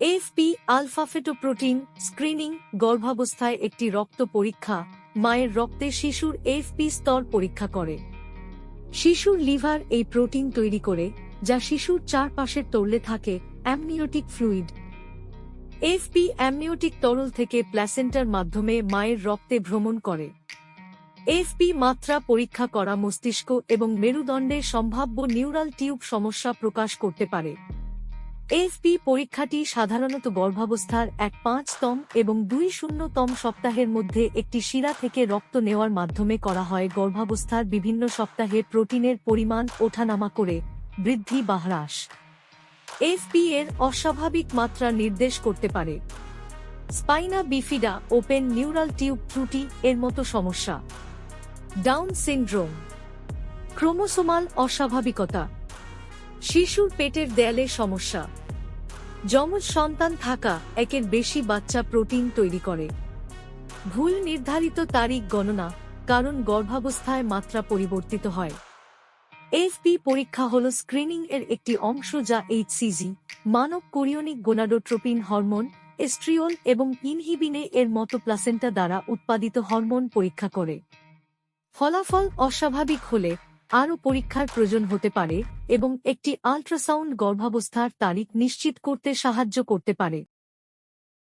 FP আলফাফেটোপ্রোটিন screening গর্ভাবস্থায় একটি রক্ত পরীক্ষা, মায়ের রক্তে শিশুর এফপি স্তর পরীক্ষা করে। শিশুর লিভার এই প্রোটিন তৈরি করে, যা শিশুর চারপাশের তরলে থাকে অ্যামনিওটিক ফ্লুইড। এফপি অ্যামনিওটিক তরল থেকে প্ল্যাসেন্টার মাধ্যমে মায়ের রক্তে ভ্রমণ করে। এফপি মাত্রা পরীক্ষা করা মস্তিষ্ক এবং মেরুদণ্ডের সম্ভাব্য নিউরাল টিউব সমস্যা প্রকাশ করতে পারে। এফপি পরীক্ষাটি সাধারণত গর্ভাবস্থার এক পাঁচতম এবং দুই শূন্যতম সপ্তাহের মধ্যে একটি শিরা থেকে রক্ত নেওয়ার মাধ্যমে করা হয়। গর্ভাবস্থার বিভিন্ন সপ্তাহে প্রোটিনের পরিমাণ ওঠানামা করে বৃদ্ধি বা হ্রাস। এফপি এর অস্বাভাবিক মাত্রা নির্দেশ করতে পারে। Spina bifida open neural tube ত্রুটি এর মতো সমস্যা। Down syndrome. ক্রোমোসোমাল অস্বাভাবিকতা। শিশুর পেটের দেয়ালে সমস্যা। যমজ সন্তান থাকা একের বেশি বাচ্চা প্রোটিন তৈরি করে। ভুল নির্ধারিত তারিখ গণনা কারণ গর্ভাবস্থায় মাত্রা পরিবর্তিত হয়। এফপি পরীক্ষা হল স্ক্রিনিং এর একটি অংশ যা এইচসিজি, মানব কোরিয়নিক গোনাডোট্রোপিন হরমোন, এস্ট্রিওল এবং ইনহিবিনে এর মতো প্লাসেন্টা দ্বারা উৎপাদিত হরমোন পরীক্ষা করে। ফলাফল অস্বাভাবিক হলে আরও পরীক্ষার প্রয়োজন হতে পারে এবং একটি আল্ট্রাসাউন্ড গর্ভাবস্থার তারিখ নিশ্চিত করতে সাহায্য করতে পারে।